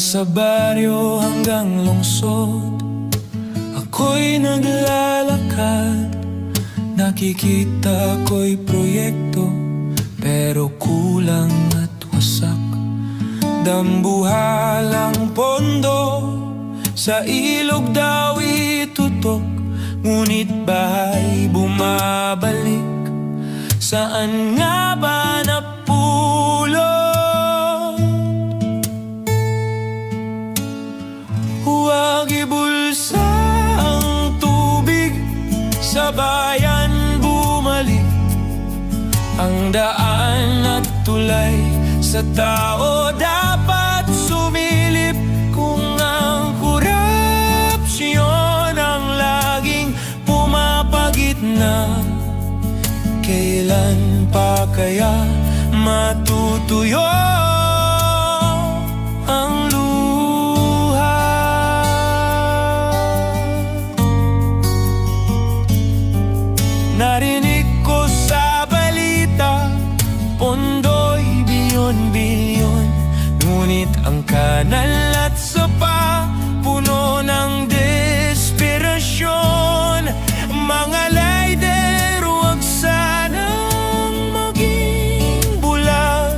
sa baryo hanggang lungsod. Ako'y naglalakad Nakikita ko'y proyekto Pero kulang at wasak. Dambuhalang pondo Sa ilog daw itutok Ngunit bahay bumabalik. Saan nga Sa bayan bumalik Ang daan at tulay. Sa tao dapat sumilip Kung ang korupsyon Ang laging pumapagitna Kailan pa kaya matutuyo Narinig ko sa balita Pondo'y bilyon-bilyon Ngunit ang kanal at sapa Puno ng desperasyon. Mga lighter Huwag sanang maging bulag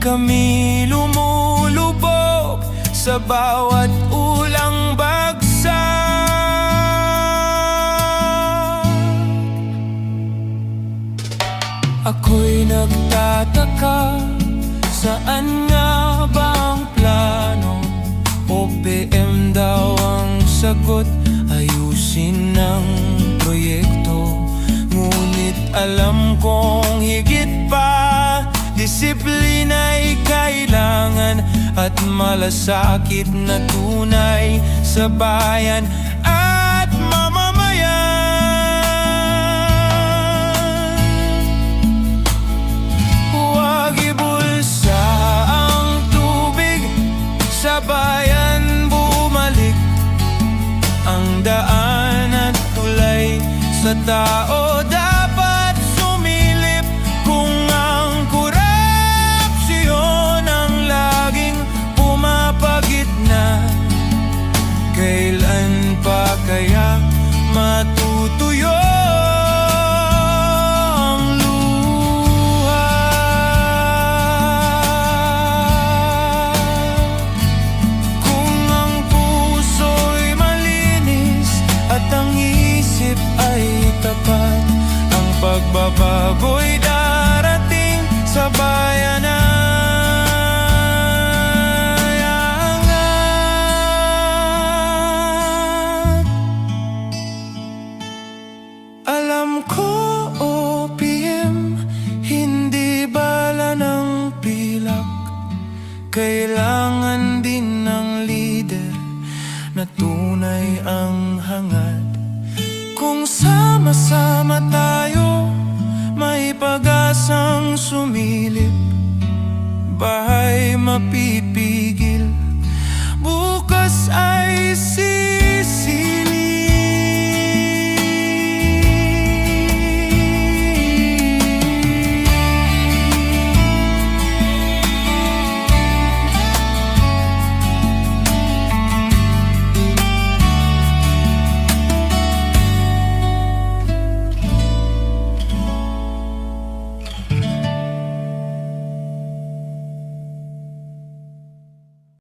Kami lumulubog Sa bawat Ako'y nagtataka Saan nga ba ang plano? OPM daw ang sagot Ayusin ang proyekto Ngunit alam kong higit pa Disiplina'y kailangan At malasakit na tunay Sa bayan daan at tulay Sa tao. Dapat sumilip Kung ang Ang laging pumapagitna Kailan pa kaya matutuyo pagbabago'y darating sa bayan Alam ko, OPM, hindi bala ng pilak. Kailangan din ng leader na tunay ang hangad. Kung sama-sama tayo, pag-asang sumilip Bahay mapipili